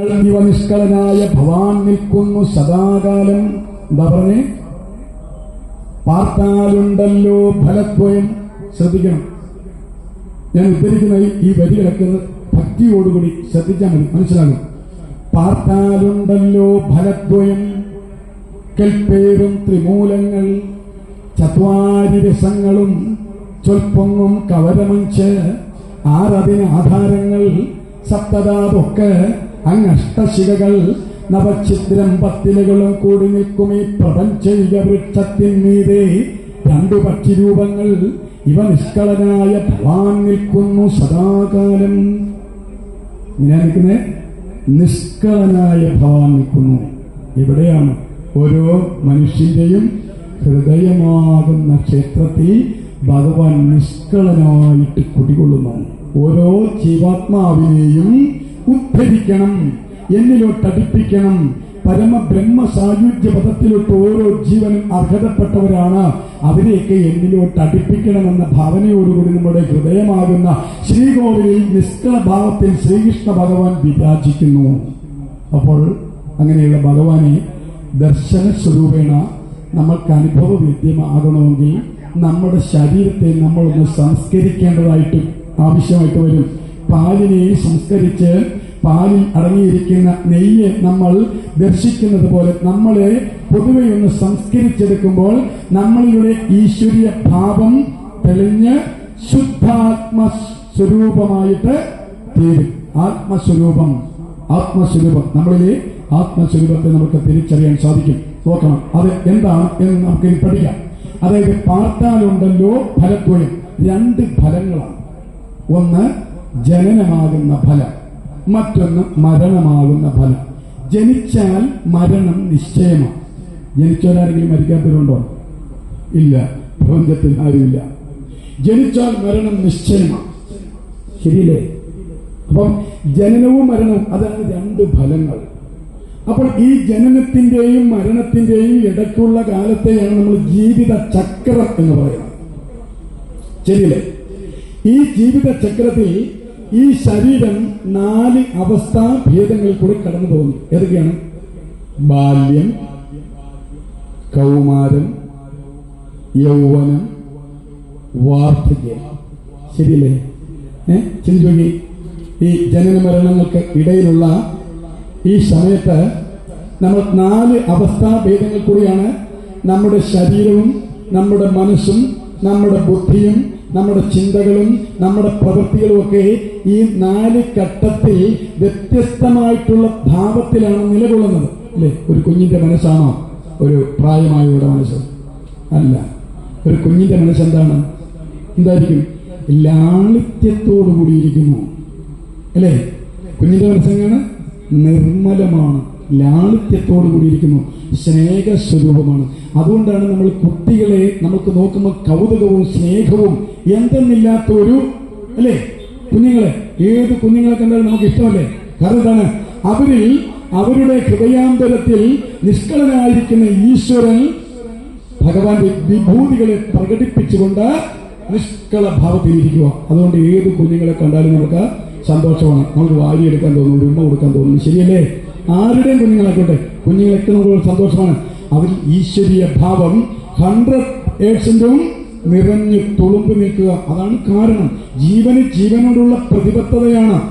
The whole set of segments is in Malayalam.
നിഷ്കളനായ ഭവാൻ നിൽക്കുന്നു സദാകാലം. എന്താ പറഞ്ഞേ? പാർത്താലുണ്ടല്ലോ ഫലത്വയം ശ്രദ്ധിക്കണം. ഞാൻ ഉദ്ധരിക്കുന്ന ഈ- വരി വരികളൊക്കെ ഭക്തിയോടുകൂടി ശ്രദ്ധിച്ചാൽ മതി. മനസ്സിലാകും. പാർത്താലുണ്ടല്ലോ ഫലദ്വയം. കൽപ്പേരും ത്രിമൂലങ്ങൾ ചത്വാരി രസങ്ങളും ചൊൽപ്പൊങ്ങും കവരമഞ്ച് ആറതിന് ആധാരങ്ങൾ സപ്തതാതൊക്കെ അങ്ങഷ്ടശികകൾ നവഛിദ്രം പത്തിലകളും കൂടി നിൽക്കും ഈ പ്രപഞ്ചൈക വൃക്ഷത്തിന്മീതെ രണ്ടു പക്ഷിരൂപങ്ങൾ ഇവ നിഷ്കളനായ ഭവാൻ നിൽക്കുന്നു സദാകാലം. ഇങ്ങനെ നിൽക്കുന്നത് നിഷ്കളനായ ഭവാൻ നിൽക്കുന്നു. എവിടെയാണ് ഓരോ മനുഷ്യന്റെയും ഹൃദയമാകുന്ന ക്ഷേത്രത്തിൽ ഭഗവാൻ നിഷ്കളനായിട്ട് കുടികൊള്ളുന്നു ഓരോ ജീവാത്മാവിനെയും ഉദ്ധരിക്കണം എന്നിലോട്ട് അടുപ്പിക്കണം പരമബ്രഹ്മ സായുജ്യ പദത്തിലോട്ട് ഓരോ ജീവനും അർഹതപ്പെട്ടവരാണ്. അവരെയൊക്കെ എന്നിലോട്ട് അടുപ്പിക്കണമെന്ന ഭാവനയോടുകൂടി നമ്മുടെ ഹൃദയമാകുന്ന ശ്രീകോവിലിൽ നിഷ്കളഭാവത്തിൽ ശ്രീകൃഷ്ണ ഭഗവാൻ വിരാജിക്കുന്നു. അപ്പോൾ അങ്ങനെയുള്ള ഭഗവാനെ ദർശന സ്വരൂപേണ നമ്മൾക്ക് അനുഭവ വിദ്യമാകണമെങ്കിൽ നമ്മുടെ ശരീരത്തെ നമ്മളൊന്ന് സംസ്കരിക്കേണ്ടതായിട്ട് ആവശ്യമായിട്ട് വരും. പാലിനെ സംസ്കരിച്ച് പാലിൽ അടങ്ങിയിരിക്കുന്ന നെയ്യ് നമ്മൾ ദർശിക്കുന്നത് പോലെ നമ്മളെ പൊതുവെ ഒന്ന് സംസ്കരിച്ചെടുക്കുമ്പോൾ നമ്മളിലൂടെ ഈശ്വരീയ ഭാവം തെളിഞ്ഞ് ശുദ്ധാത്മ സ്വരൂപമായിട്ട് തീരും. ആത്മസ്വരൂപം ആത്മസ്വരൂപം. നമ്മളിലെ ആത്മസ്വരൂപത്തെ നമുക്ക് തിരിച്ചറിയാൻ സാധിക്കും. നോക്കണം അത് എന്താണ് എന്ന് നമുക്ക് പഠിക്കാം. അതായത് പാർത്താലുണ്ടല്ലോ ഫലത്തൊഴിൽ രണ്ട് ഫലങ്ങളാണ്. ഒന്ന് ജനനമാകുന്ന ഫലം. മറ്റൊന്ന് മരണമാകുന്ന ഫലം. ജനിച്ചാൽ മരണം നിശ്ചയമാണ്. ജനിച്ചവരാരെങ്കിലും മരിക്കാത്തവരുണ്ടോ? ഇല്ല. പ്രപഞ്ചത്തിൽ ആരുമില്ല. ജനിച്ചാൽ മരണം നിശ്ചയമാണ്. ശരിയല്ലേ? അപ്പം ജനനവും മരണവും അതാണ് രണ്ട് ഫലങ്ങൾ. അപ്പോൾ ഈ ജനനത്തിന്റെയും മരണത്തിന്റെയും ഇടയ്ക്കുള്ള കാലത്തെയാണ് നമ്മൾ ജീവിത ചക്രം എന്ന് പറയുന്നത്. ശരിയല്ലേ? ഈ ജീവിത ചക്രത്തിൽ ഈ ശരീരം നാല് അവസ്ഥാ ഭേദങ്ങളിൽ കൂടി കടന്നു പോകുന്നു. ഏതൊക്കെയാണ്? ബാല്യം കൗമാരം യൗവനം വാർദ്ധക്യം. ശരിയല്ലേ? ഏ? ചിന്തി ഈ ജനന മരണങ്ങൾക്ക് ഇടയിലുള്ള ഈ സമയത്ത് നമ്മൾ നാല് അവസ്ഥാ ഭേദങ്ങൾ കൂടിയാണ് നമ്മുടെ ശരീരവും നമ്മുടെ മനസ്സും നമ്മുടെ ബുദ്ധിയും നമ്മുടെ ചിന്തകളും നമ്മുടെ പ്രവൃത്തികളും ഒക്കെ ഈ നാല് ഘട്ടത്തിൽ വ്യത്യസ്തമായിട്ടുള്ള ഭാവത്തിലാണ് നിലകൊള്ളുന്നത്. അല്ലേ? ഒരു കുഞ്ഞിന്റെ മനസ്സാണോ? ഒരു പ്രായമായവരുടെ മനസ്സ്? അല്ല. ഒരു കുഞ്ഞിന്റെ മനസ്സ് എന്താണ് എന്തായിരിക്കും? ലാളിത്യത്തോടു കൂടിയിരിക്കുന്നു അല്ലേ? കുഞ്ഞിന്റെ മനസ്സെങ്ങാണ് നിർമ്മലമാണ്. ലാളിത്യത്തോടു കൂടിയിരിക്കുന്നു സ്നേഹസ്വരൂപമാണ്. അതുകൊണ്ടാണ് നമ്മൾ കുട്ടികളെ നമുക്ക് നോക്കുമ്പോൾ കൗതുകവും സ്നേഹവും എന്തെന്നില്ലാത്ത ഒരു അല്ലേ? കുഞ്ഞുങ്ങളെ. ഏത് കുഞ്ഞുങ്ങളെ കണ്ടാലും നമുക്ക് ഇഷ്ടമല്ലേ കാരണം എന്താണ്? അവരിൽ അവരുടെ ഹൃദയാന്തരത്തിൽ നിഷ്കളനായിരിക്കുന്ന ഈശ്വരൻ ഭഗവാന്റെ വിഭൂതികളെ പ്രകടിപ്പിച്ചുകൊണ്ട് നിഷ്കള ഭാവത്തിലിരിക്കുക അതുകൊണ്ട് ഏത് കുഞ്ഞുങ്ങളെ കണ്ടാലും നമുക്ക് സന്തോഷമാണ്. നമുക്ക് വാരിയെടുക്കാൻ തോന്നും ഒരു ഉമ്മ കൊടുക്കാൻ തോന്നുന്നു ശരിയല്ലേ? ആരുടെയും കുഞ്ഞുങ്ങളായിക്കോട്ടെ കുഞ്ഞുങ്ങളൊക്കെ കൂടുതൽ സന്തോഷമാണ്. അവർ ഈശ്വരീയ ഭാവം ഹൺഡ്രഡ് ഏഴ്സിന്റെയും നിറഞ്ഞു തുളുമ്പ് നിൽക്കുക. അതാണ് കാരണം. ജീവന് ജീവനോടുള്ള പ്രതിബദ്ധതയാണ്.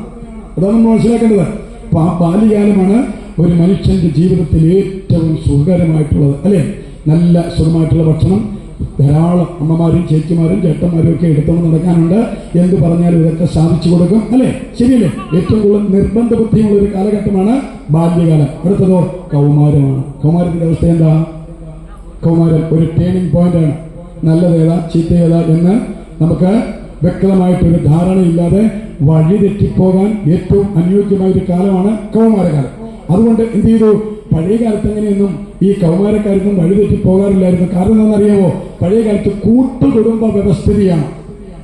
അതാണ് നമ്മൾ മനസ്സിലാക്കേണ്ടത്. അപ്പൊ ആ ബാല്യകാലമാണ് ഒരു മനുഷ്യന്റെ ജീവിതത്തിൽ ഏറ്റവും സുഖകരമായിട്ടുള്ളത് അല്ലെ? നല്ല സുഖമായിട്ടുള്ള ഭക്ഷണം ധാരാളം അമ്മമാരും ചേച്ചിമാരും ചേട്ടന്മാരും ഒക്കെ എടുത്തോണ്ട് നടക്കാനുണ്ട്. എന്ത് പറഞ്ഞാലും ഇതൊക്കെ സാധിച്ചു കൊടുക്കും. അല്ലേ? ശരിയല്ലേ? ഏറ്റവും കൂടുതൽ നിർബന്ധ ബുദ്ധിയുള്ള ഒരു കാലഘട്ടമാണ് ബാല്യകാലം. അടുത്തതോ കൗമാരമാണ്. കൗമാരത്തിന്റെ അവസ്ഥ എന്താ? കൗമാരം ഒരു ടേണിംഗ് പോയിന്റ് ആണ്. നല്ലതേതാ ചീത്തയേതാ എന്ന് നമുക്ക് വ്യക്തമായിട്ടൊരു ധാരണയില്ലാതെ വഴി തെറ്റിപ്പോകാൻ ഏറ്റവും അനുയോജ്യമായ ഒരു കാലമാണ് കൗമാരകാലം. അതുകൊണ്ട് എന്ത് ചെയ്തു? പഴയ കാലത്ത് എങ്ങനെയൊന്നും ഈ കൗമാരക്കാർക്കും വഴിതെറ്റി പോകാറില്ലായിരുന്നു. കാരണം എന്താണെന്നറിയാമോ പഴയ കാലത്ത് കൂട്ടുകുടുംബ വ്യവസ്ഥിതിയാണ്.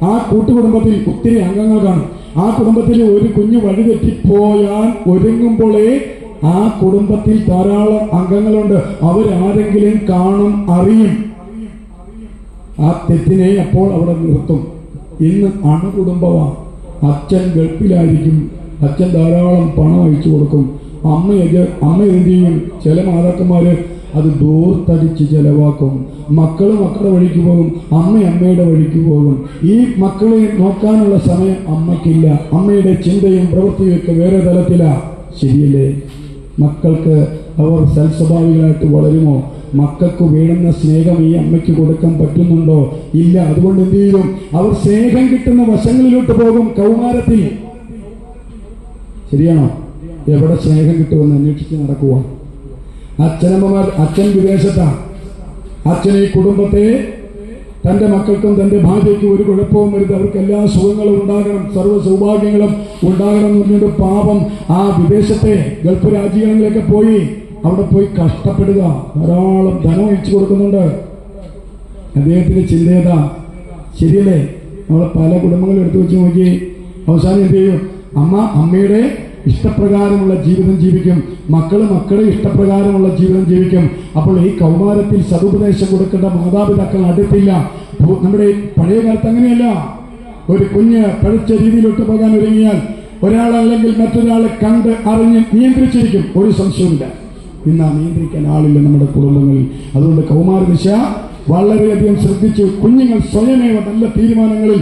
ആ കൂട്ടുകുടുംബത്തിൽ ഒത്തിരി അംഗങ്ങൾ കാണും. ആ കുടുംബത്തിൽ ഒരു കുഞ്ഞ് വഴിതെറ്റിപ്പോയാൽ ഒരുങ്ങുമ്പോഴേ ആ കുടുംബത്തിൽ ധാരാളം അംഗങ്ങളുണ്ട്. അവരാരെങ്കിലും കാണും അറിയും. ആ തെറ്റിനെ അപ്പോൾ അവിടെ നിർത്തും. ഇന്ന് അണുകുടുംബമാണ് അച്ഛൻ ഗൾഫിലായിരിക്കും. അച്ഛൻ ധാരാളം പണം അയച്ചു കൊടുക്കും. അമ്മ ഇത് അമ്മ എന്ത് ചെയ്യും? ചില മാതാക്കന്മാര് അത് ദൂർത്തടിച്ച് ചെലവാക്കും. മക്കൾ മക്കളുടെ വഴിക്ക് പോകും. അമ്മ അമ്മയുടെ വഴിക്ക് പോകും. ഈ മക്കളെ നോക്കാനുള്ള സമയം അമ്മയ്ക്കില്ല. അമ്മയുടെ ചിന്തയും പ്രവൃത്തിയും ഒക്കെ വേറെ തലത്തിലാ. ശരിയല്ലേ? മക്കൾക്ക് അവർ സൽസ്വഭാവികളായിട്ട് വളരുമോ? മക്കൾക്ക് വേണ്ടുന്ന സ്നേഹം ഈ അമ്മയ്ക്ക് കൊടുക്കാൻ പറ്റുന്നുണ്ടോ? ഇല്ല. അതുകൊണ്ട് എന്ത് ചെയ്യും? അവർ സ്നേഹം കിട്ടുന്ന വശങ്ങളിലോട്ട് പോകും കൗമാരത്തിൽ. ശരിയാണോ? എവിടെ സ്നേഹം കിട്ടുമെന്ന് അന്വേഷിച്ച് നടക്കുക അച്ഛനമ്മമാർ അച്ഛൻ വിദേശത്താണ് അച്ഛൻ ഈ കുടുംബത്തെ തന്റെ മക്കൾക്കും തന്റെ ഭാര്യയ്ക്കും ഒരു കുഴപ്പവും വരുത്. അവർക്ക് എല്ലാ സുഖങ്ങളും ഉണ്ടാകണം. സർവ സൗഭാഗ്യങ്ങളും ഉണ്ടാകണം എന്ന് പറഞ്ഞിട്ട് പാപം ആ വിദേശത്തെ ഗൾഫ് രാജ്യങ്ങളിലേക്ക് പോയി അവിടെ പോയി കഷ്ടപ്പെടുക. ധാരാളം ധനം അയച്ചു കൊടുക്കുന്നുണ്ട്. അദ്ദേഹത്തിന്റെ ചിന്തേത ശരിയല്ലേ? നമ്മളെ പല കുടുംബങ്ങളും എടുത്തു വെച്ച് നോക്കി. അവസാനം എന്ത് ചെയ്യും? അമ്മ അമ്മയുടെ ഇഷ്ടപ്രകാരമുള്ള ജീവിതം ജീവിക്കും. മക്കൾ മക്കളെ ഇഷ്ടപ്രകാരമുള്ള ജീവിതം ജീവിക്കും. അപ്പോൾ ഈ കൗമാരത്തിൽ സതുപദേശം കൊടുക്കേണ്ട മാതാപിതാക്കൾ അടുത്തില്ല നമ്മുടെ പഴയ കാലത്ത് അങ്ങനെയല്ല. ഒരു കുഞ്ഞ് പഴച്ച രീതിയിലോട്ട് പോകാൻ ഒരുങ്ങിയാൽ ഒരാൾ അല്ലെങ്കിൽ മറ്റൊരാളെ കണ്ട് അറിഞ്ഞ് നിയന്ത്രിച്ചിരിക്കും. ഒരു സംശയമില്ല ഇന്ന് നിയന്ത്രിക്കാൻ ആളില്ല നമ്മുടെ കുടുംബങ്ങളിൽ. അതുകൊണ്ട് കൗമാരദിശ വളരെയധികം ശ്രദ്ധിച്ച് കുഞ്ഞുങ്ങൾ സ്വയമേവ നല്ല തീരുമാനങ്ങളിൽ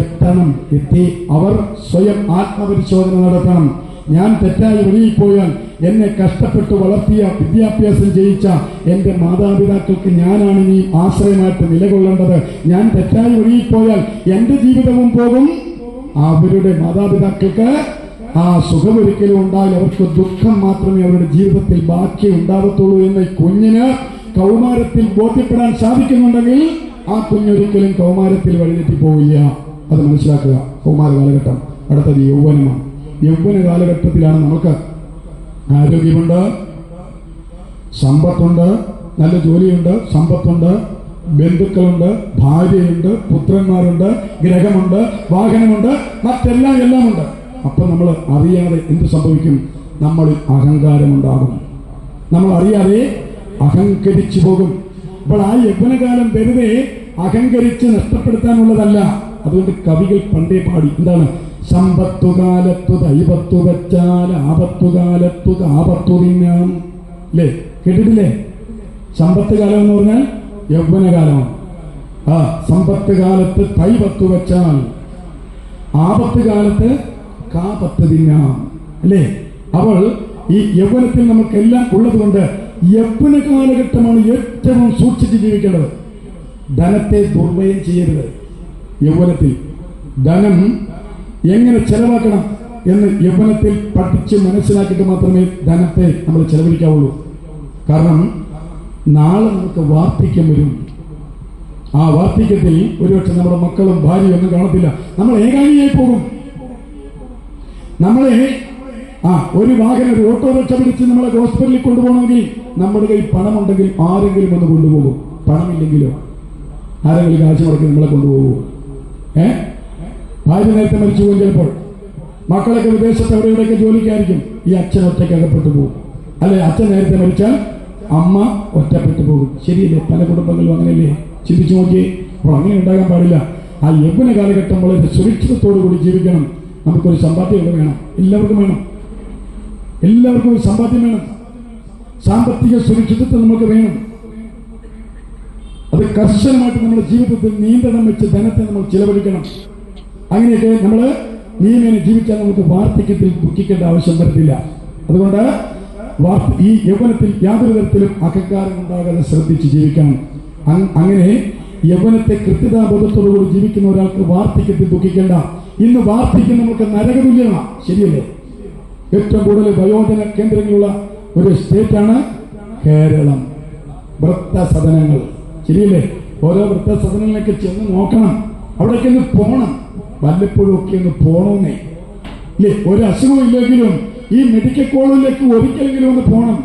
എത്തണം. എത്തി അവർ സ്വയം ആത്മപരിശോധന നടത്തണം. ഞാൻ തെറ്റായി ഒഴുകിപ്പോയാൽ പോയാൽ എന്നെ കഷ്ടപ്പെട്ട് വളർത്തിയ വിദ്യാഭ്യാസം ചെയ്യിച്ച എന്റെ മാതാപിതാക്കൾക്ക് ഞാനാണ് ഇനി ആശ്രയമായിട്ട് നിലകൊള്ളേണ്ടത്. ഞാൻ തെറ്റായി ഒഴുകിപ്പോയാൽ പോയാൽ എന്റെ ജീവിതവും പോകും. അവരുടെ മാതാപിതാക്കൾക്ക് ആ സുഖമൊരിക്കലും ഉണ്ടായാൽ അവർക്ക് ദുഃഖം മാത്രമേ അവരുടെ ജീവിതത്തിൽ ബാക്കി ഉണ്ടാകത്തുള്ളൂ എന്ന കുഞ്ഞിന് കൗമാരത്തിൽ ബോധ്യപ്പെടാൻ സാധിക്കുന്നുണ്ടെങ്കിൽ ആ കുഞ്ഞൊരിക്കലും കൗമാരത്തിൽ വഴിതെറ്റി പോവില്ല. അത് മനസ്സിലാക്കുക. കൗമാര കാലഘട്ടം. അടുത്തത് യൗവനമാണ്. യൗവന കാലഘട്ടത്തിലാണ് നമുക്ക് ആരോഗ്യമുണ്ട്? സമ്പത്തുണ്ട് നല്ല ജോലിയുണ്ട് സമ്പത്തുണ്ട് ബന്ധുക്കളുണ്ട് ഭാര്യയുണ്ട് പുത്രന്മാരുണ്ട് ഗ്രഹമുണ്ട് വാഹനമുണ്ട് മറ്റെല്ലാം എല്ലാം ഉണ്ട് അപ്പൊ നമ്മൾ അറിയാതെ എന്ത് സംഭവിക്കും? നമ്മളിൽ അഹങ്കാരമുണ്ടാകും. നമ്മൾ അറിയാതെ അഹങ്കരിച്ചു പോകും. അപ്പോൾ ആ യൗവനകാലം വെറുതെ അഹങ്കരിച്ച് നഷ്ടപ്പെടുത്താനുള്ളതല്ല. അതുകൊണ്ട് കവികൾ പണ്ടേ പാടി. എന്താണ്? സമ്പത്തുകാലത്തു ദൈവത്തു വെച്ചാൽ ആപത്തുകാലത്തു കാപത്തു തിന്നാം. അല്ലേ കേട്ടിട്ടില്ലേ? സമ്പത്ത് കാലം എന്ന് പറഞ്ഞാൽ യൗവനകാലമാണ്. ആ സമ്പത്ത് കാലത്ത് തൈപത്ത് വെച്ചാൽ ആപത്ത് കാലത്ത് കാപത്ത് തിന്നാം. അല്ലേ അവൾ ഈ യൗവനത്തിൽ നമുക്കെല്ലാം ഉള്ളതുകൊണ്ട് യൗവന കാലഘട്ടമാണ് ഏറ്റവും സൂക്ഷിച്ച് ജീവിക്കേണ്ടത്. ധനത്തെ ദുർമയം ചെയ്യരുത്. യൗവനത്തിൽ ധനം എങ്ങനെ ചെലവാക്കണം എന്ന് യൗവനത്തിൽ പഠിച്ച് മനസ്സിലാക്കിയിട്ട് മാത്രമേ ധനത്തെ നമ്മൾ ചെലവഴിക്കാവുള്ളൂ. കാരണം നാളെ നമുക്ക് വാർദ്ധക്യം വരും. ആ വാർദ്ധക്യത്തിൽ ഒരുപക്ഷെ നമ്മുടെ മക്കളും ഭാര്യയും ഒന്നും കാണത്തില്ല. നമ്മൾ ഏകാംഗിയായി പോകും. നമ്മളെ ആ ഒരു വാഹനം ഒരു ഓട്ടോറിക്ഷ പിടിച്ച് നമ്മളെ ഹോസ്പിറ്റലിൽ കൊണ്ടുപോകണമെങ്കിൽ നമ്മുടെ കയ്യിൽ പണമുണ്ടെങ്കിൽ ആരെങ്കിലും ഒന്ന് കൊണ്ടുപോകും. പണമില്ലെങ്കിലോ? ആരെങ്കിലും കാശ് മുടക്കി നമ്മളെ കൊണ്ടുപോകും ഏ? ഭാര്യ നേരത്തെ മരിച്ചു പോകും ചിലപ്പോൾ. മക്കളൊക്കെ വിദേശത്ത് എവിടെയൊക്കെ ജോലിക്കായിരിക്കും? ഈ അച്ഛൻ ഒറ്റയ്ക്ക് അകപ്പെട്ടു പോകും. അല്ലെ? അച്ഛൻ നേരത്തെ മരിച്ചാൽ അമ്മ ഒറ്റപ്പെട്ടു പോകും. ശരിയല്ലേ? പല കുടുംബങ്ങളിലും അങ്ങനെയല്ലേ? ചിന്തിച്ചു നോക്കിയേ. അപ്പോൾ അങ്ങനെ ഉണ്ടാകാൻ പാടില്ല. ആ യൗവന കാലഘട്ടം വളരെ സുരക്ഷിതത്തോടു കൂടി ജീവിക്കണം. നമുക്കൊരു സമ്പാദ്യമൊക്കെ വേണം. എല്ലാവർക്കും വേണം. എല്ലാവർക്കും ഒരു സമ്പാദ്യം വേണം. സാമ്പത്തിക സുരക്ഷിതത്വം നമുക്ക് വേണം. അത് കർശനമായിട്ട് നമ്മുടെ ജീവിതത്തിൽ നിയന്ത്രണം വെച്ച് ധനത്തെ നമ്മൾ ചിലവഴിക്കണം. അങ്ങനെയൊക്കെ നമ്മൾ നീമേനെ ജീവിച്ചാൽ നമുക്ക് വാർദ്ധക്യത്തിൽ ദുഃഖിക്കേണ്ട ആവശ്യം വരത്തില്ല. അതുകൊണ്ട് ഈ യൗവനത്തിൽ യാതൊരു തരത്തിലും അഹങ്കാരം ഉണ്ടാകാതെ ശ്രദ്ധിച്ച് ജീവിക്കണം അങ്ങനെ യൗവനത്തെ കൃത്യതാബോധത്തോടുകൂടി ജീവിക്കുന്ന ഒരാൾക്ക് വാർദ്ധക്യത്തിൽ ദുഃഖിക്കേണ്ട. ഇന്ന് വാർദ്ധക്യം നമുക്ക് നരകതുല്യമാണ്. ശരിയല്ലേ? ഏറ്റവും കൂടുതൽ വയോജന കേന്ദ്രങ്ങളുള്ള ഒരു സ്റ്റേറ്റാണ് കേരളം. വൃത്തസദനങ്ങൾ ശരിയല്ലേ? ഓരോ വൃത്തസദനങ്ങളിലേക്ക് ചെന്ന് നോക്കണം. അവിടേക്ക് പോകണം വല്ലപ്പോഴും ഒക്കെ ഒന്ന് പോണമെന്നേ ഇല്ലേ ഒരു അസുഖം ഇല്ലെങ്കിലും ഈ മെഡിക്കൽ കോളേജിലേക്ക് ഒരിക്കലെങ്കിലും ഒന്ന് പോകണം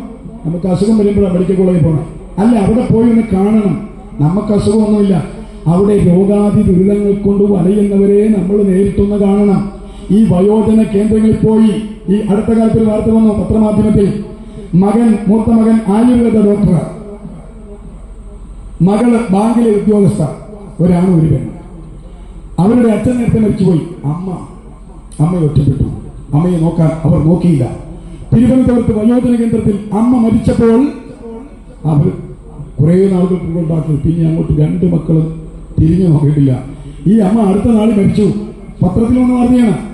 നമുക്ക് അസുഖം വരുമ്പോഴാണ് മെഡിക്കൽ കോളേജിൽ പോകണം അല്ല അവിടെ പോയി ഒന്ന് കാണണം. നമുക്ക് അസുഖമൊന്നുമില്ല. അവിടെ രോഗാതി ദുരിതങ്ങൾ കൊണ്ട് വലയുന്നവരെ നമ്മൾ നേരിട്ടൊന്ന് കാണണം. ഈ വയോജന കേന്ദ്രങ്ങളിൽ പോയി ഈ അടുത്ത കാലത്ത് വാർത്ത വന്നു പത്രമാധ്യമത്തിൽ. മകൻ മൂത്ത മകൻ ആയുർവേദ ഡോക്ടർ മകൾ ബാങ്കിലെ ഉദ്യോഗസ്ഥ. ഒരാണ് ഒരു പെണ്ണ്. അവരുടെ അച്ഛൻ നേരത്തെ മരിച്ചുപോയി. അമ്മ അമ്മയെ ഒറ്റപ്പെട്ടു. അമ്മയെ നോക്കാൻ അവർ നോക്കിയില്ല. തിരുവനന്തപുരത്ത് വയോജന കേന്ദ്രത്തിൽ അമ്മ മരിച്ചപ്പോൾ അവർ കുറെ നാളുകൾ കൊണ്ടാക്കി പിന്നെ അങ്ങോട്ട് രണ്ട് മക്കളും തിരിഞ്ഞു നോക്കിയിട്ടില്ല. ഈ അമ്മ അടുത്ത നാൾ മരിച്ചു. പത്രത്തിൽ വന്ന്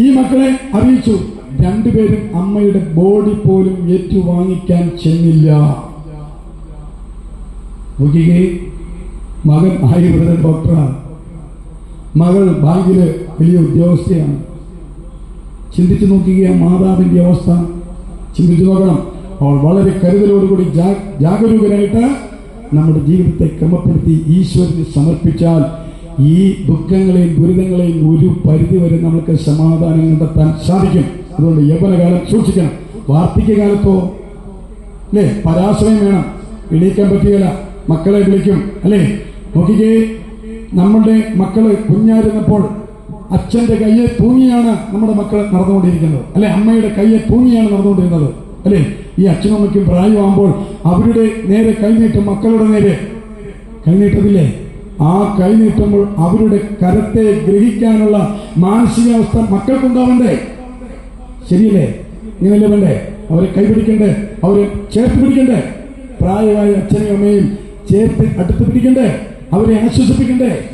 ഈ മക്കളെ അറിയിച്ചു. രണ്ടുപേരും അമ്മയുടെ ബോഡി പോലും ഏറ്റുവാങ്ങിക്കാൻ ചെന്നില്ല. മകൻ ആയുർവേദ ഡോക്ടറാണ്. മകൾ ബാങ്കിൽ വലിയ ഉദ്യോഗസ്ഥയാണ്. ചിന്തിച്ചു നോക്കുക മാതാവിന്റെ അവസ്ഥ. ചിന്തിച്ചു നോക്കണം. അവൾ വളരെ കരുതലോടുകൂടി ജാഗരൂകരായിട്ട് നമ്മുടെ ജീവിതത്തെ ക്രമപ്പെടുത്തി ഈശ്വരന് സമർപ്പിച്ചാൽ ഈ ദുഃഖങ്ങളെയും ദുരിതങ്ങളെയും ഒരു പരിധി വരെ നമുക്ക് സമാധാനം കണ്ടെത്താൻ സാധിക്കും. അതുകൊണ്ട് യൗവനകാലം സൂക്ഷിക്കണം. വാർദ്ധക്യകാലത്തോ അല്ലേ? പരാശ്രയം വേണം. എണീക്കാൻ പറ്റുകയില്ല. മക്കളെ വിളിക്കും അല്ലേ? നോക്കിക്കേ നമ്മളുടെ മക്കൾ കുഞ്ഞായിരുന്നപ്പോൾ അച്ഛന്റെ കയ്യെ തൂങ്ങിയാണ് നമ്മുടെ മക്കൾ നടന്നുകൊണ്ടിരിക്കുന്നത്. അല്ലെ? അമ്മയുടെ കയ്യെ തൂങ്ങിയാണ് നടന്നുകൊണ്ടിരുന്നത്. അല്ലെ? ഈ അച്ഛനും അമ്മയ്ക്കും പ്രായമാകുമ്പോൾ അവരുടെ നേരെ കൈനീട്ടും മക്കളുടെ നേരെ. കൈനീട്ടത്തില്ലേ? ആ കൈനീട്ടുമ്പോൾ അവരുടെ കരത്തെ ഗ്രഹിക്കാനുള്ള മാനസികാവസ്ഥ മക്കൾക്കുണ്ടാവണ്ടേ? ശരിയല്ലേ? ഇങ്ങനെയല്ലേ വേണ്ടേ? അവരെ കൈപിടിക്കണ്ടേ? അവരെ ചേർത്ത് പിടിക്കണ്ടേ? പ്രായമായ അച്ഛനെയും അമ്മയും ചേർത്ത് അടുത്ത് പിടിക്കണ്ടേ? അവരെ ആശ്വസിപ്പിക്കണ്ടേ?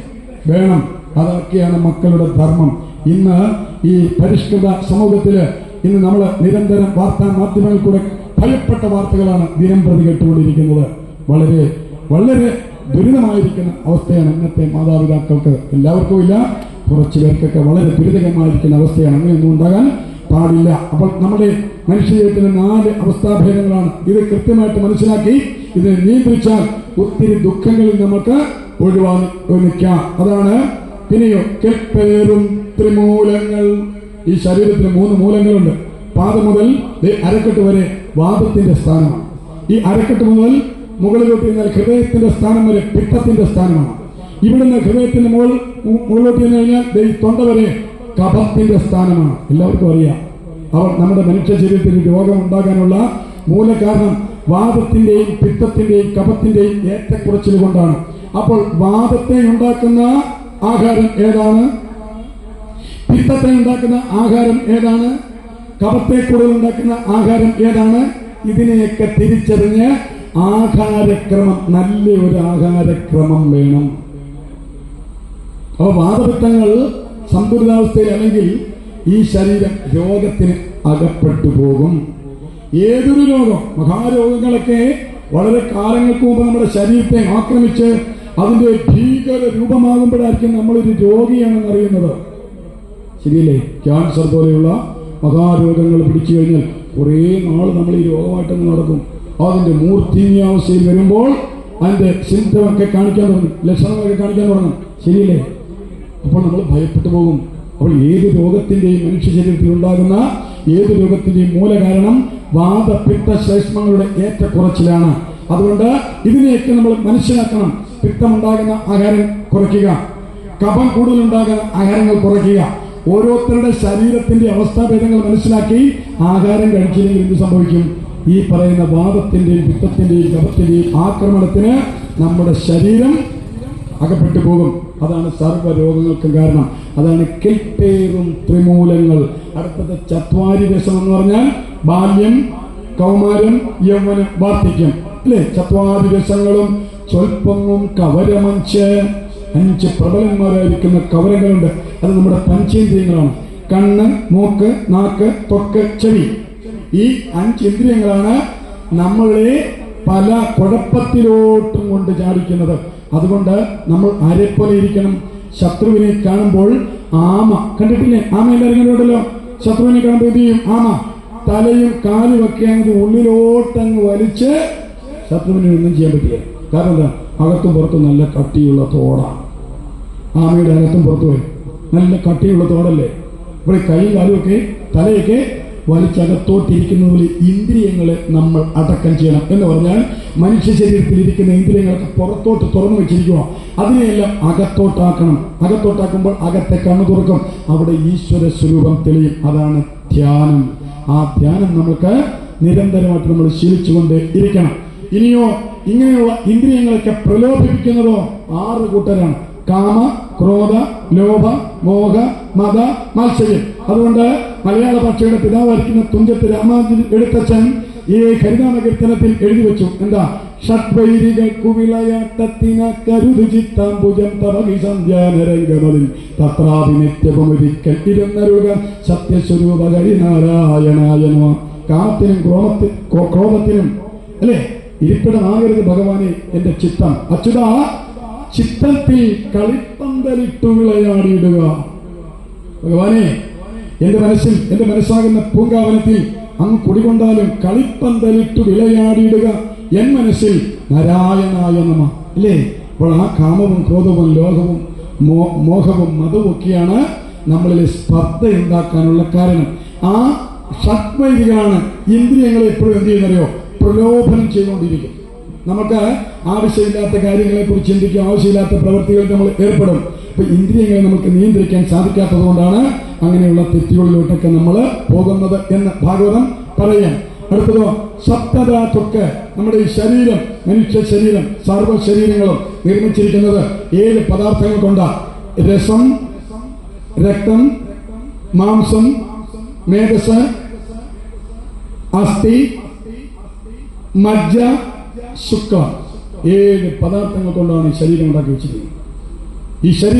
വേണം. അതൊക്കെയാണ് മക്കളുടെ ധർമ്മം. ഇന്ന് ഈ പരിഷ്കൃത സമൂഹത്തിൽ ഇന്ന് നമ്മൾ നിരന്തരം വാർത്താ മാധ്യമങ്ങളിൽ കൂടെ ഭയപ്പെട്ട വാർത്തകളാണ് ദിനം പ്രതി കേട്ടുകൊണ്ടിരിക്കുന്നത്. വളരെ വളരെ ദുരിതമായിരിക്കുന്ന അവസ്ഥയാണ് ഇന്നത്തെ മാതാപിതാക്കൾക്ക്. എല്ലാവർക്കും ഇല്ല. കുറച്ചു പേർക്കൊക്കെ വളരെ ദുരിതകരമായിരിക്കുന്ന അവസ്ഥയാണ്. അങ്ങനെയൊന്നും ഉണ്ടാകാൻ പാടില്ല. അപ്പോൾ നമ്മുടെ മനുഷ്യജീവിതത്തിലെ നാല് അവസ്ഥാഭേദങ്ങളാണ് ഇത് കൃത്യമായിട്ട് മനസ്സിലാക്കി ഇതിനെ നിയന്ത്രിച്ചാൽ ഒത്തിരി ദുഃഖങ്ങളിൽ നമുക്ക് ഒഴിവാക്കി നിൽക്കാം അതാണ് പിന്നെയോ കെപ്പേറും ത്രിമൂലങ്ങൾ. ഈ ശരീരത്തിന് മൂന്ന് മൂലങ്ങളുണ്ട്. പാദം മുതൽ അരക്കെട്ട് വരെ വാദത്തിന്റെ സ്ഥാനമാണ്. ഈ അരക്കെട്ട് മുതൽ മുകളിലോട്ട് കഴിഞ്ഞാൽ ഹൃദയത്തിന്റെ സ്ഥാനം വരെ പിത്തത്തിന്റെ സ്ഥാനമാണ്. ഇവിടുന്ന് ഹൃദയത്തിന്റെ മുകൾ മുകളിലോട്ട് കഴിഞ്ഞാൽ തൊണ്ട വരെ കഫത്തിന്റെ സ്ഥാനമാണ്. എല്ലാവർക്കും അറിയാം. അവർ നമ്മുടെ മനുഷ്യ ശരീരത്തിൽ രോഗം ഉണ്ടാകാനുള്ള മൂലകാരണം വാദത്തിന്റെയും പിത്തത്തിന്റെയും കഫത്തിന്റെയും ഏറ്റക്കുറച്ചിൽ കൊണ്ടാണ് അപ്പോൾ വാദത്തെ ഉണ്ടാക്കുന്ന ആഹാരം ഏതാണ്? പിത്തത്തെ ഉണ്ടാക്കുന്ന ആഹാരം ഏതാണ്? കപത്തെ കൂടുതൽ ഉണ്ടാക്കുന്ന ആഹാരം ഏതാണ്? ഇതിനെയൊക്കെ തിരിച്ചറിഞ്ഞ് ആഹാരക്രമം നല്ല ഒരു ആഹാരക്രമം വേണം. അപ്പൊ വാദപിത്തങ്ങൾ സന്തുലിതാവസ്ഥയിൽ അല്ലെങ്കിൽ ഈ ശരീരം രോഗത്തിന് അകപ്പെട്ടു പോകും. ഏതൊരു രോഗം മഹാരോഗങ്ങളൊക്കെ വളരെ കാലങ്ങൾക്ക് മുമ്പ് നമ്മുടെ ശരീരത്തെ ആക്രമിച്ച് അതിന്റെ ഭീകര രൂപമാകുമ്പോഴായിരിക്കും നമ്മളൊരു രോഗിയാണെന്ന് അറിയുന്നത് ശരിയല്ലേ? ക്യാൻസർ പോലെയുള്ള മഹാരോഗങ്ങൾ പിടിച്ചു കഴിഞ്ഞാൽ കുറേ നാൾ നമ്മൾ ഈ രോഗമായിട്ട് നടക്കും. അതിന്റെ മൂർത്തിന്യാവസ്ഥയിൽ വരുമ്പോൾ അതിന്റെ സിംറ്റമൊക്കെ കാണിക്കാൻ തുടങ്ങും. ലക്ഷണങ്ങളൊക്കെ കാണിക്കാൻ തുടങ്ങും. ശരിയല്ലേ? അപ്പോൾ നമ്മൾ ഭയപ്പെട്ടു പോകും. അപ്പോൾ ഏത് രോഗത്തിന്റെയും മനുഷ്യ ശരീരത്തിൽ ഉണ്ടാകുന്ന ഏത് രോഗത്തിന്റെയും മൂലകാരണം വാദപിത്ത ശ്ലേഷ്മങ്ങളുടെ ഏറ്റക്കുറച്ചിലാണ്. അതുകൊണ്ട് ഇതിനെയൊക്കെ നമ്മൾ മനസ്സിലാക്കണം. പിത്തമുണ്ടാകുന്ന ആഹാരം കുറയ്ക്കുക. കഫം കൂടുതലുണ്ടാകുന്ന ആഹാരങ്ങൾ കുറയ്ക്കുക. ഓരോരുത്തരുടെ ശരീരത്തിന്റെ അവസ്ഥാഭേദങ്ങൾ മനസ്സിലാക്കി ആഹാരം കഴിച്ചില്ലെങ്കിൽ എന്ത് സംഭവിക്കും? ഈ പറയുന്ന വാദത്തിന്റെയും പിത്തത്തിന്റെയും കഫത്തിന്റെയും ആക്രമണത്തിന് നമ്മുടെ ശരീരം അകപ്പെട്ടു പോകും. അതാണ് സർവ രോഗങ്ങൾക്കും കാരണം. അതാണ് കെൽപ്പേറും ത്രിമൂലങ്ങൾ. അടുത്തത് ചത്വാരി രസം എന്ന് പറഞ്ഞാൽ ബാല്യം കൗമാരം യൗവനം വാർദ്ധക്യം. അല്ലേ ചത്വാരി രസങ്ങളും സ്വൽപ്പങ്ങും കവരമഞ്ച്. അഞ്ച് പ്രബലന്മാരായിരിക്കുന്ന കവരങ്ങളുണ്ട് അത് നമ്മുടെ പഞ്ചേന്ദ്രിയങ്ങളാണ്. കണ്ണ് മൂക്ക് നാക്ക് തൊക്ക് ചെവി. ഈ അഞ്ച് ഇന്ദ്രിയങ്ങളാണ് നമ്മളെ പല കുഴപ്പത്തിലോട്ടും കൊണ്ട് ചാടിക്കുന്നത്. അതുകൊണ്ട് നമ്മൾ ആരെപ്പോലെ ഇരിക്കണം? ശത്രുവിനെ കാണുമ്പോൾ ആമ. കണ്ടിട്ടില്ലേ? ആമ എല്ലാവരും ശത്രുവിനെ കാണുമ്പോൾ എന്ത് ചെയ്യും? ആമ. തലയും കാലും ഒക്കെ അങ്ങ് ഉള്ളിലോട്ടങ്ങ് വലിച്ച് ശത്രുവിനെ ഒന്നും ചെയ്യാൻ പറ്റില്ല. കാരണം എന്താ? അകത്തും പുറത്തും നല്ല കട്ടിയുള്ള തോടാണ് ആമയുടെ അകത്തും പുറത്തു പോയി നല്ല കട്ടിയുള്ള തോടല്ലേ? ഇവിടെ കൈ കാലുമൊക്കെ തലയൊക്കെ വലിച്ചകത്തോട്ടിരിക്കുന്നത് പോലെ ഇന്ദ്രിയങ്ങളെ നമ്മൾ അടക്കം ചെയ്യണം എന്ന് പറഞ്ഞാൽ മനുഷ്യ ശരീരത്തിൽ ഇരിക്കുന്ന ഇന്ദ്രിയങ്ങളൊക്കെ പുറത്തോട്ട് തുറന്നു വെച്ചിരിക്കുക അതിനെയെല്ലാം അകത്തോട്ടാക്കണം. അകത്തോട്ടാക്കുമ്പോൾ അകത്തെ കണ്ണു തുറക്കും. അവിടെ ഈശ്വര സ്വരൂപം തെളിയും. അതാണ് ധ്യാനം. ആ ധ്യാനം നമുക്ക് നിരന്തരമായിട്ട് നമ്മൾ ശീലിച്ചുകൊണ്ട് ഇരിക്കണം. ഇനിയോ ഇങ്ങനെയുള്ള ഇന്ദ്രിയങ്ങളൊക്കെ പ്രലോഭിപ്പിക്കുന്നതോ ആറ് കൂട്ടരാണ്. കാമ ക്രോധ ലോഭ മോഹ മത മത്സര്യം. അതുകൊണ്ട് മലയാള ഭാഷയുടെ പിതാവായിരിക്കുന്ന തുഞ്ചത്ത് രാമാനുജൻ എഴുത്തച്ഛൻ ഈ ഹരിനാമ കീർത്തനത്തിൽ എഴുതി വെച്ചു. എന്താ? ഷഡ്വൈരികൾക്കു വിളയാട്ടത്തിന കരുതു ചിത്താംബുജം തവകി സന്ധ്യാനരംഗമതിൽ തത്രാഭിനിത്യപമൊരിക്കൽ ഇരുന്നരുക സത്യസ്വരൂപ ഹരിനാരായണായനോ കാത്തിനും ക്രോമത്തി ക്രോ- ക്രോധത്തിനും അല്ലേ? ഇരിപ്പിടമാകരുത് ഭഗവാനെ എന്റെ ചിത്തം. അച്യുത ചിത്തത്തിൽ കളിപ്പന്തലിട്ടു വിളയാടിയിടുക. ഭഗവാനെ എന്റെ മനസ്സിൽ എന്റെ മനസ്സാകുന്ന പൂങ്കാവനത്തിൽ അങ്ങ് കുടികൊണ്ടാലും കളിപ്പന്തലിട്ടു വിളയാടിയിടുക. എൻ മനസ്സിൽ നാരായണായ നമ. അല്ലേ അപ്പോൾ ആ കാമവും ക്രോധവും ലോകവും മോഹവും മതവും ഒക്കെയാണ് നമ്മളിൽ സ്പർദ്ധ ഉണ്ടാക്കാനുള്ള കാരണം. ആ ഷഡ്വൈദികളാണ് ഇന്ദ്രിയങ്ങളെ എപ്പോഴും എന്ത് ചെയ്യുന്നറിയോ? പ്രലോഭനം ചെയ്തുകൊണ്ടിരിക്കും. നമുക്ക് ആവശ്യമില്ലാത്ത കാര്യങ്ങളെ കുറിച്ച് ചിന്തിക്കും ആവശ്യമില്ലാത്ത പ്രവൃത്തികൾക്ക് നമ്മൾ ഏർപ്പെടും. അപ്പൊ ഇന്ദ്രിയങ്ങളെ നമുക്ക് നിയന്ത്രിക്കാൻ സാധിക്കാത്തത് കൊണ്ടാണ് അങ്ങനെയുള്ള തെറ്റുകളിലോട്ടൊക്കെ നമ്മൾ പോകുന്നത് എന്ന് ഭാഗവതം പറയാം അടുത്തതോ സപ്തധാത്തൊക്കെ നമ്മുടെ ഈ ശരീരം മനുഷ്യ ശരീരം സർവ ശരീരങ്ങളും നിർമ്മിച്ചിരിക്കുന്നത് ഏഴ് പദാർത്ഥങ്ങൾ കൊണ്ടാണ് രസം രക്തം മാംസം മേധസ് അസ്ഥി മജ്ജ ശുക്ല ഏഴ് പദാർത്ഥങ്ങൾ കൊണ്ടാണ് ഈ ശരീരം ഉണ്ടാക്കി വെച്ചിരിക്കുന്നത് ഈ ശരീരം